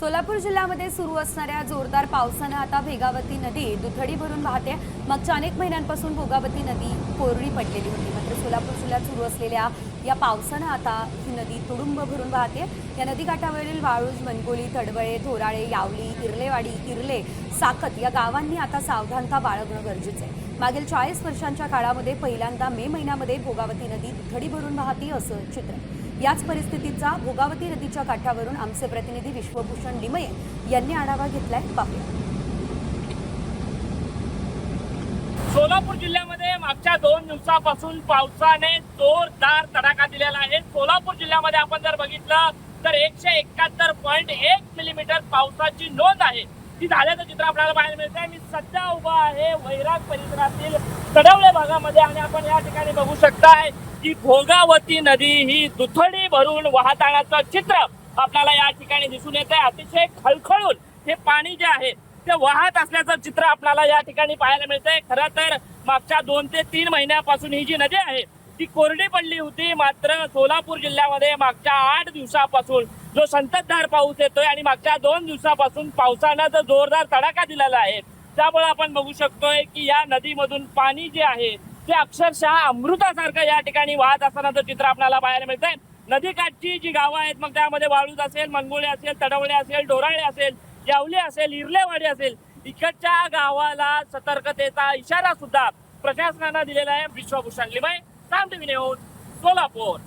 सोलापूर जिल्ह्यामध्ये सुरू असणाऱ्या जोरदार पावसानं आता भेगावती नदी दुथडी भरून वाहते. मागच्या अनेक महिन्यांपासून भोगावती नदी कोरडी पडलेली होती. मात्र सोलापूर जिल्ह्यात सुरू असलेल्या या पावसानं आता ही नदी तुडुंब भरून वाहते. या नदीकाठावरील वाळूज मनगोली तडवळे धोराळे यावली इर्लेवाडी इर्ले साकत या गावांनी आता सावधानता बाळगणं गरजेचं आहे. मागील चाळीस वर्षांच्या काळामध्ये पहिल्यांदा मे महिन्यामध्ये भोगावती नदी दुथडी भरून वाहते असं चित्र याच परिस्थितीचा भोगावती नदीच्या काठावरून आमचे प्रतिनिधी विश्वभूषण लिमये यांनी आढावा घेतलाय. पाहूया. सोलापूर जिल्ह्यामध्ये मागच्या दोन दिवसापासून पावसाने जोरदार तडाखा दिलेला आहे. सोलापूर जिल्ह्यामध्ये आपण जर बघितलं तर एकशे एकाहत्तर पॉईंट एक मिलीमीटर पावसाची नोंद आहे. ती झाल्याचं चित्र आपल्याला पाहायला मिळतंय. आहे मी सध्या उभा आहे वैराग परिसरातील चढवल्या भागामध्ये आणि आपण या ठिकाणी बघू शकताय. की भोगावती नदी ही दुथडी भरून वाहतानाचं चित्र आपल्याला या ठिकाणी दिसून येत आहे अतिशय खळखळून हे पाणी जे आहे ते वाहत असल्याचं चित्र आपल्याला या ठिकाणी पाहायला मिळतंय. खरं तर मागच्या दोन ते तीन महिन्यापासून ही जी नदी आहे ती कोरडी पडली होती. मात्र सोलापूर जिल्ह्यामध्ये मागच्या आठ दिवसापासून जो संततधार पाऊस येतोय आणि मागच्या दोन दिवसापासून पावसानं जो जोरदार तडाखा दिलेला आहे त्यामुळे आपण बघू शकतोय की या नदीमधून पाणी जे आहे ते अक्षरशः अमृतासारखं या ठिकाणी वाहत असतानाचं चित्र आपल्याला पाहायला मिळतंय. नदीकाठची जी गावं आहेत मग त्यामध्ये वाळूज असेल मनगोळे असेल तडवळे असेल डोराळे असेल यावले असेल इरलेवाडी असेल इकडच्या गावाला सतर्कतेचा इशारा सुद्धा प्रशासनानं दिलेला आहे. Vishwabhushan Limaye Saam TV news Solapur.